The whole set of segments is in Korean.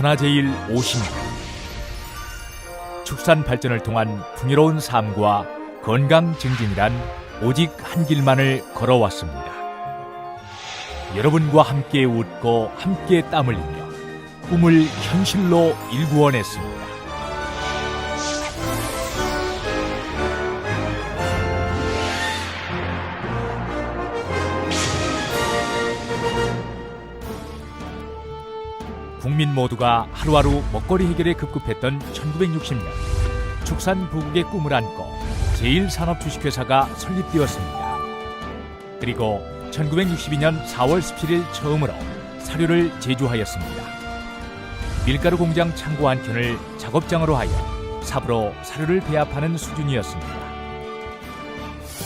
천하제일 50년 축산 발전을 통한 풍요로운 삶과 건강 증진이란 오직 한 길만을 걸어왔습니다. 여러분과 함께 웃고 함께 땀 흘리며 꿈을 현실로 일구어냈습니다. 국민 모두가 하루하루 먹거리 해결에 급급했던 1960년 축산 부국의 꿈을 안고 제1산업주식회사가 설립되었습니다. 그리고 1962년 4월 17일 처음으로 사료를 제조하였습니다. 밀가루 공장 창고 한 켠을 작업장으로 하여 삽으로 사료를 배합하는 수준이었습니다.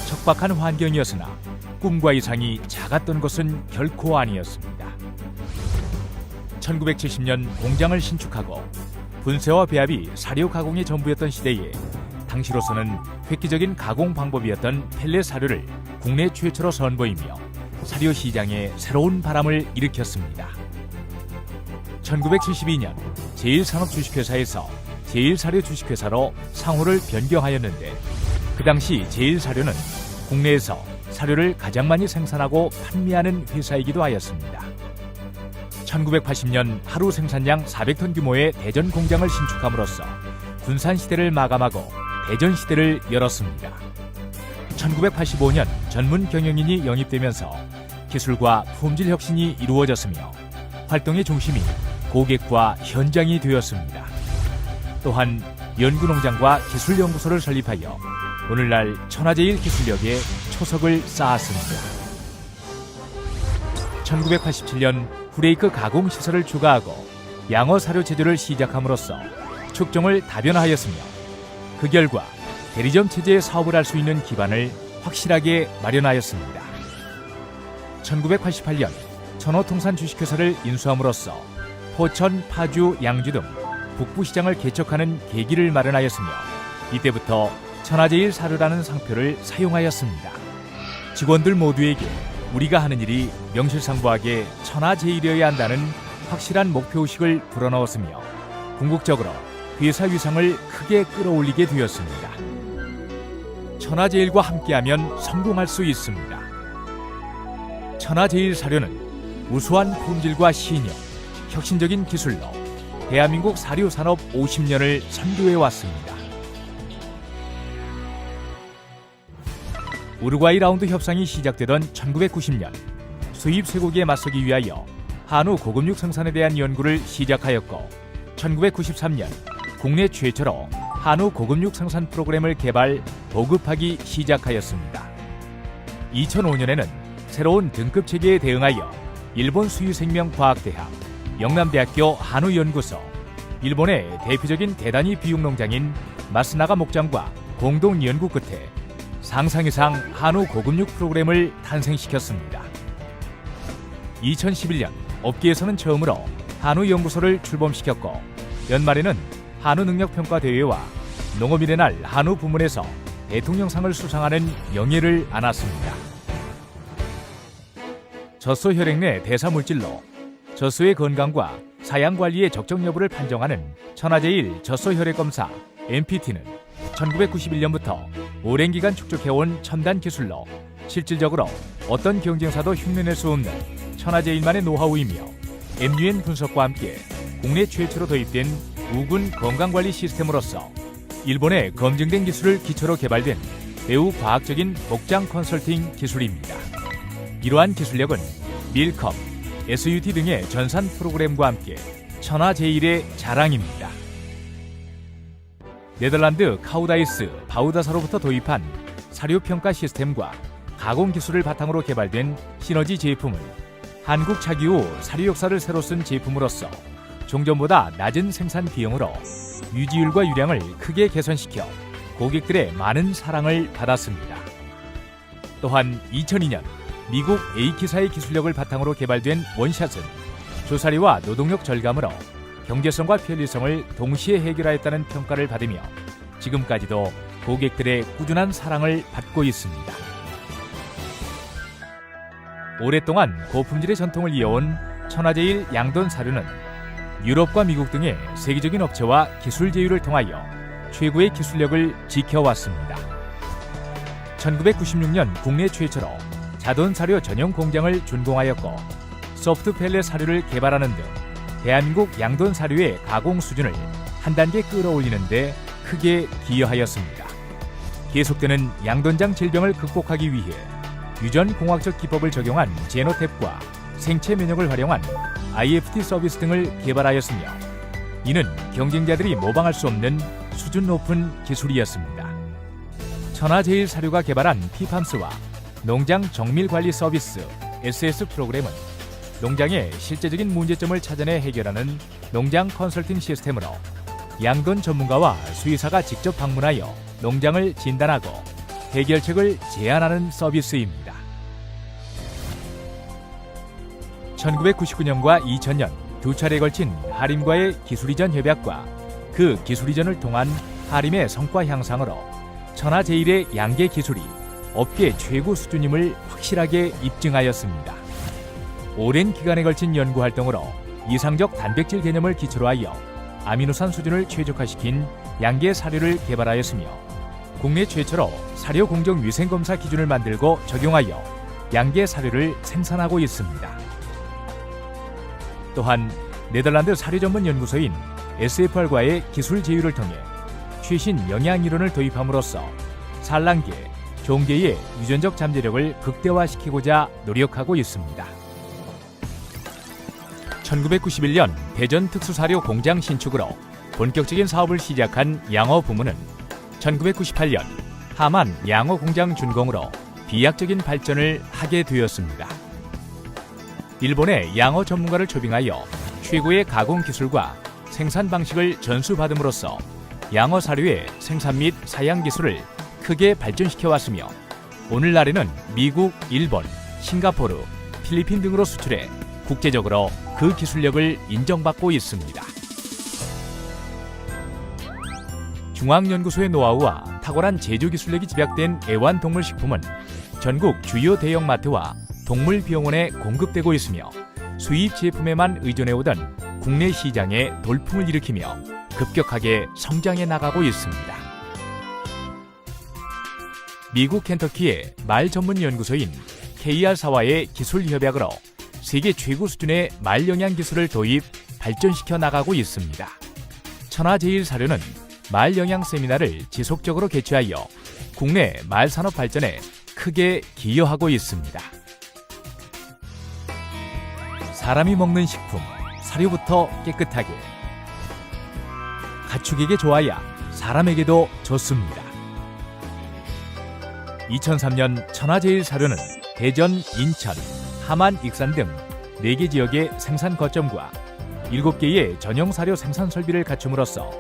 척박한 환경이었으나 꿈과 이상이 작았던 것은 결코 아니었습니다. 1970년 공장을 신축하고 분쇄와 배합이 사료 가공의 전부였던 시대에 당시로서는 획기적인 가공 방법이었던 펠렛 사료를 국내 최초로 선보이며 사료 시장에 새로운 바람을 일으켰습니다. 1972년 제1산업주식회사에서 제1사료 주식회사로 상호를 변경하였는데 그 당시 제1사료는 국내에서 사료를 가장 많이 생산하고 판매하는 회사이기도 하였습니다. 1980년 하루 생산량 400톤 규모의 대전 공장을 신축함으로써 군산 시대를 마감하고 대전 시대를 열었습니다. 1985년 전문 경영인이 영입되면서 기술과 품질 혁신이 이루어졌으며 활동의 중심이 고객과 현장이 되었습니다. 또한 연구농장과 기술연구소를 설립하여 오늘날 천하제일 기술력에 초석을 쌓았습니다. 1987년 후레이크 가공 시설을 추가하고 양어 사료 제조를 시작함으로써 축종을 다변화하였으며 그 결과 대리점 체제의 사업을 할 수 있는 기반을 확실하게 마련하였습니다. 1988년 천호통산 주식회사를 인수함으로써 포천, 파주, 양주 등 북부 시장을 개척하는 계기를 마련하였으며 이때부터 천하제일 사료라는 상표를 사용하였습니다. 직원들 모두에게 우리가 하는 일이 명실상부하게 천하제일이어야 한다는 확실한 목표의식을 불어넣었으며 궁극적으로 회사 위상을 크게 끌어올리게 되었습니다. 천하제일과 함께하면 성공할 수 있습니다. 천하제일 사료는 우수한 품질과 신형, 혁신적인 기술로 대한민국 사료 산업 50년을 선도해 왔습니다. 우루과이 라운드 협상이 시작되던 1990년 수입 쇠고기에 맞서기 위하여 한우 고급육 생산에 대한 연구를 시작하였고 1993년 국내 최초로 한우 고급육 생산 프로그램을 개발 보급하기 시작하였습니다. 2005년에는 새로운 등급 체계에 대응하여 일본 수유생명과학대학, 영남대학교 한우연구소, 일본의 대표적인 대단위 비육농장인 마스나가 목장과 공동 연구 끝에 상상 이상 한우 고급육 프로그램을 탄생시켰습니다. 2011년 업계에서는 처음으로 한우 연구소를 출범시켰고 연말에는 한우 능력 평가 대회와 농업인의 날 한우 부문에서 대통령상을 수상하는 영예를 안았습니다. 젖소 혈액 내 대사 물질로 젖소의 건강과 사양 관리의 적정 여부를 판정하는 천하제일 젖소 혈액 검사 MPT는 1991년부터 오랜 기간 축적해온 첨단 기술로 실질적으로 어떤 경쟁사도 흉내낼 수 없는 천하제일만의 노하우이며 MUN 분석과 함께 국내 최초로 도입된 우군 건강관리 시스템으로서 일본의 검증된 기술을 기초로 개발된 매우 과학적인 목장 컨설팅 기술입니다. 이러한 기술력은 밀컵, SUT 등의 전산 프로그램과 함께 천하제일의 자랑입니다. 네덜란드 카우다이스 바우다사로부터 도입한 사료 평가 시스템과 가공 기술을 바탕으로 개발된 시너지 제품을 한국 차기 후 사료 역사를 새로 쓴 제품으로서 종전보다 낮은 생산 비용으로 유지율과 유량을 크게 개선시켜 고객들의 많은 사랑을 받았습니다. 또한 2002년 미국 A키사의 기술력을 바탕으로 개발된 원샷은 조사리와 노동력 절감으로 경제성과 편리성을 동시에 해결하였다는 평가를 받으며 지금까지도 고객들의 꾸준한 사랑을 받고 있습니다. 오랫동안 고품질의 전통을 이어온 천하제일 양돈 사료는 유럽과 미국 등의 세계적인 업체와 기술 제휴를 통하여 최고의 기술력을 지켜왔습니다. 1996년 국내 최초로 자돈 사료 전용 공장을 준공하였고 소프트 펠렛 사료를 개발하는 등 대한민국 양돈 사료의 가공 수준을 한 단계 끌어올리는 데 크게 기여하였습니다. 계속되는 양돈장 질병을 극복하기 위해 유전 공학적 기법을 적용한 제노탭과 생체 면역을 활용한 IFT 서비스 등을 개발하였으며 이는 경쟁자들이 모방할 수 없는 수준 높은 기술이었습니다. 천하제일 사료가 개발한 피팜스와 농장 정밀 관리 서비스 SS 프로그램은 농장의 실제적인 문제점을 찾아내 해결하는 농장 컨설팅 시스템으로 양돈 전문가와 수의사가 직접 방문하여 농장을 진단하고 해결책을 제안하는 서비스입니다. 1999년과 2000년 두 차례 걸친 하림과의 기술이전 협약과 그 기술이전을 통한 하림의 성과 향상으로 천하 제일의 양계 기술이 업계 최고 수준임을 확실하게 입증하였습니다. 오랜 기간에 걸친 연구 활동으로 이상적 단백질 개념을 기초로 하여 아미노산 수준을 최적화시킨 양계 사료를 개발하였으며 국내 최초로 사료 공정 위생 검사 기준을 만들고 적용하여 양계 사료를 생산하고 있습니다. 또한 네덜란드 사료 전문 연구소인 SFR과의 기술 제휴를 통해 최신 영양 이론을 도입함으로써 산란계, 종계의 유전적 잠재력을 극대화시키고자 노력하고 있습니다. 1991년 대전 특수사료 공장 신축으로 본격적인 사업을 시작한 양어 부문은 1998년 하만 양어 공장 준공으로 비약적인 발전을 하게 되었습니다. 일본의 양어 전문가를 초빙하여 최고의 가공 기술과 생산 방식을 전수받음으로써 양어 사료의 생산 및 사양 기술을 크게 발전시켜 왔으며 오늘날에는 미국, 일본, 싱가포르, 필리핀 등으로 수출해 국제적으로 그 기술력을 인정받고 있습니다. 중앙연구소의 노하우와 탁월한 제조 기술력이 집약된 애완동물식품은 전국 주요 대형마트와 동물병원에 공급되고 있으며 수입 제품에만 의존해오던 국내 시장에 돌풍을 일으키며 급격하게 성장해 나가고 있습니다. 미국 켄터키의 말 전문 연구소인 KR사와의 기술 협약으로 세계 최고 수준의 말 영양 기술을 도입 발전시켜 나가고 있습니다. 천하제일 사료는 말 영양 세미나를 지속적으로 개최하여 국내 말 산업 발전에 크게 기여하고 있습니다. 사람이 먹는 식품, 사료부터 깨끗하게. 가축에게 좋아야 사람에게도 좋습니다. 2003년 천하제일 사료는 대전, 인천, 하만, 익산 등 4개 지역의 생산 거점과 7개의 전용 사료 생산 설비를 갖춤으로써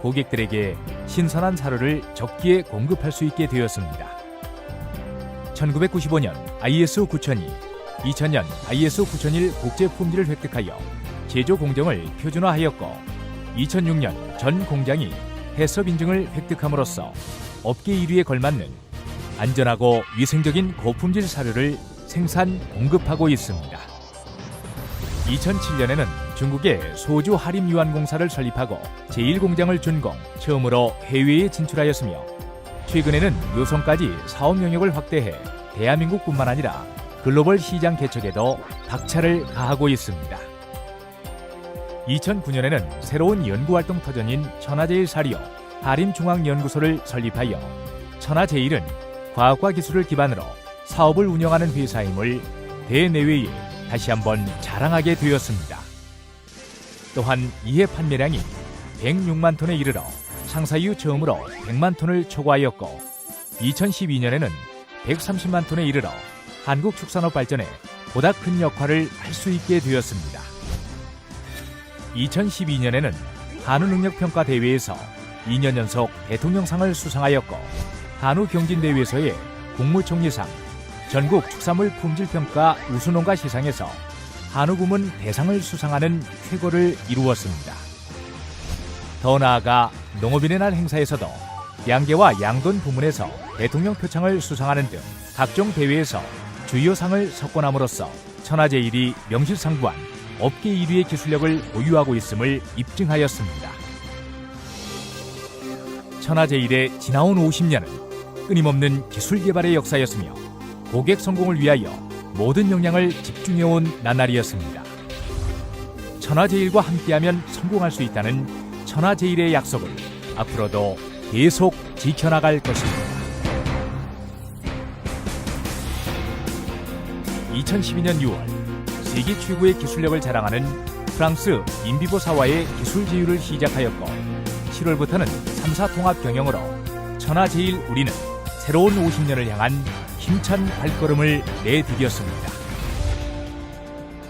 고객들에게 신선한 사료를 적기에 공급할 수 있게 되었습니다. 1995년 ISO 9002, 2000년 ISO 9001 국제 품질을 획득하여 제조 공정을 표준화하였고 2006년 전 공장이 해썹 인증을 획득함으로써 업계 1위에 걸맞는 안전하고 위생적인 고품질 사료를 생산 공급하고 있습니다. 2007년에는 중국의 소주 하림 유한 공사를 설립하고 제1공장을 준공, 처음으로 해외에 진출하였으며 최근에는 요성까지 사업 영역을 확대해 대한민국뿐만 아니라 글로벌 시장 개척에도 박차를 가하고 있습니다. 2009년에는 새로운 연구활동 터전인 천하제일 사리오 하림중앙연구소를 설립하여 천하제일은 과학과 기술을 기반으로 사업을 운영하는 회사임을 대내외에 다시 한번 자랑하게 되었습니다. 또한 이해 판매량이 106만 톤에 이르러 상사 이후 처음으로 100만 톤을 초과하였고 2012년에는 130만 톤에 이르러 한국 축산업 발전에 보다 큰 역할을 할 수 있게 되었습니다. 2012년에는 한우 능력 평가 대회에서 2년 연속 대통령상을 수상하였고 한우 경진 대회에서의 국무총리상, 전국 축산물 품질 평가 우수농가 시상에서 한우 부문 대상을 수상하는 쾌거를 이루었습니다. 더 나아가 농업인의 날 행사에서도 양계와 양돈 부문에서 대통령 표창을 수상하는 등 각종 대회에서 주요 상을 석권함으로써 천하제일이 명실상부한 업계 1위의 기술력을 보유하고 있음을 입증하였습니다. 천하제일의 지나온 50년은 끊임없는 기술 개발의 역사였으며 고객 성공을 위하여 모든 역량을 집중해온 나날이었습니다. 천하제일과 함께하면 성공할 수 있다는 천하제일의 약속을 앞으로도 계속 지켜나갈 것입니다. 2012년 6월 세계 최고의 기술력을 자랑하는 프랑스 인비보 사와의 기술 제휴를 시작하였고 7월부터는 3사 통합 경영으로 천하제일 우리는 새로운 50년을 향한 힘찬 발걸음을 내디뎠습니다.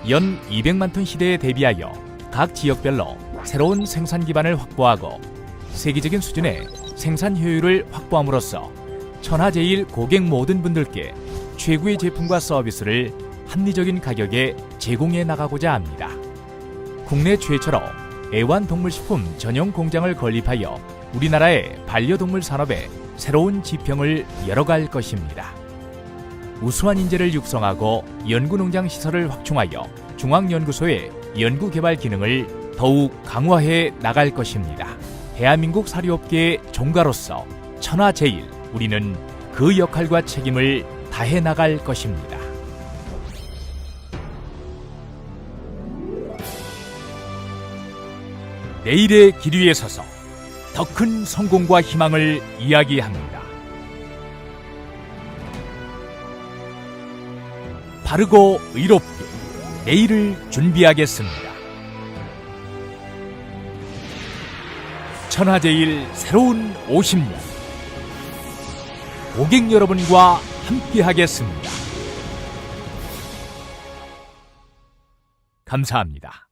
연 200만 톤 시대에 대비하여 각 지역별로 새로운 생산 기반을 확보하고 세계적인 수준의 생산 효율을 확보함으로써 천하제일 고객 모든 분들께 최고의 제품과 서비스를 합리적인 가격에 제공해 나가고자 합니다. 국내 최초로 애완동물식품 전용 공장을 건립하여 우리나라의 반려동물 산업에 새로운 지평을 열어갈 것입니다. 우수한 인재를 육성하고 연구농장 시설을 확충하여 중앙연구소의 연구개발 기능을 더욱 강화해 나갈 것입니다. 대한민국 사료업계의 종가로서 천하제일 우리는 그 역할과 책임을 다해 나갈 것입니다. 내일의 길 위에 서서 더 큰 성공과 희망을 이야기합니다. 바르고 의롭게 내일을 준비하겠습니다. 천하제일 새로운 50년 고객 여러분과 함께하겠습니다. 감사합니다.